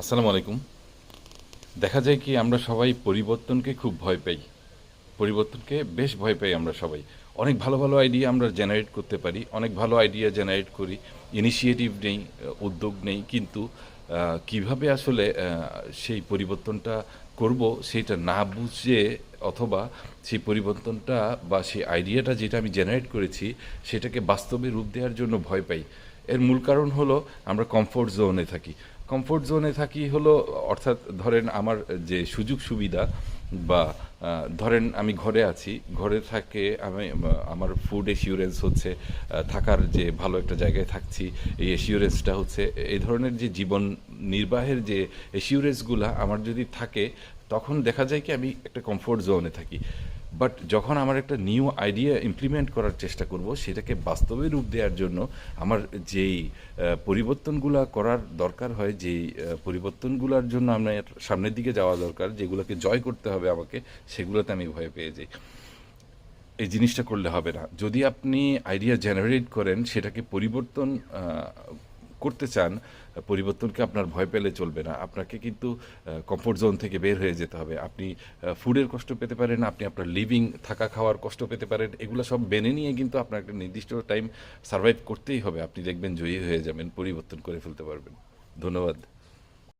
আসসালামু আলাইকুম। দেখা যায় কি আমরা সবাই পরিবর্তনকে খুব ভয় পাই। পরিবর্তনকে বেশ ভয় পাই আমরা সবাই। অনেক ভালো ভালো আইডিয়া আমরা জেনারেট করতে পারি, অনেক ভালো আইডিয়া জেনারেট করি। ইনিশিয়েটিভ নেই, উদ্যোগ নেই, কিন্তু কীভাবে আসলে সেই পরিবর্তনটা করব সেটা না বুঝে অথবা সেই পরিবর্তনটা বা সেই আইডিয়াটা যেটা আমি জেনারেট করেছি সেটাকে বাস্তবে রূপ দেওয়ার জন্য ভয় পাই। এর মূল কারণ হলো আমরা কমফোর্ট জোনে থাকি। কমফোর্ট জোনে থাকি হলো, অর্থাৎ ধরেন আমার যে সুযোগ সুবিধা বা ধরেন আমি ঘরে আছি, ঘরে থাকে আমি আমার ফুড এসিউরেন্স হচ্ছে থাকার যে ভালো একটা জায়গায় থাকছি, এই এসিউরেন্সটা হচ্ছে, এই ধরনের যে জীবন নির্বাহের যে এসিউরেন্সগুলো আমার যদি থাকে, তখন দেখা যায় কি আমি একটা কমফোর্ট জোনে থাকি। বাট যখন আমার একটা নিউ আইডিয়া ইমপ্লিমেন্ট করার চেষ্টা করব, সেটাকে বাস্তবে রূপ দেওয়ার জন্য আমার যেই পরিবর্তনগুলো করার দরকার হয়, যেই পরিবর্তনগুলোর জন্য আমার সামনের দিকে যাওয়া দরকার, যেগুলোকে জয় করতে হবে আমাকে, সেগুলোতে আমি ভয় পেয়ে যাই। এই জিনিসটা করলে হবে না। যদি আপনি আইডিয়া জেনারেট করেন, সেটাকে পরিবর্তন করতে চান, পরিবর্তনকে আপনার ভয় পেলে চলবে না। আপনাকে কিন্তু কমফোর্ট জোন থেকে বের হয়ে যেতে হবে। আপনি ফুডের কষ্ট পেতে পারেন, আপনি আপনার লিভিং থাকা খাওয়ার কষ্ট পেতে পারেন। এগুলো সব মেনে নিয়ে কিন্তু আপনার একটা নির্দিষ্ট টাইম সার্ভাইভ করতেই হবে। আপনি দেখবেন জয়ী হয়ে যাবেন, পরিবর্তন করে ফেলতে পারবেন। ধন্যবাদ।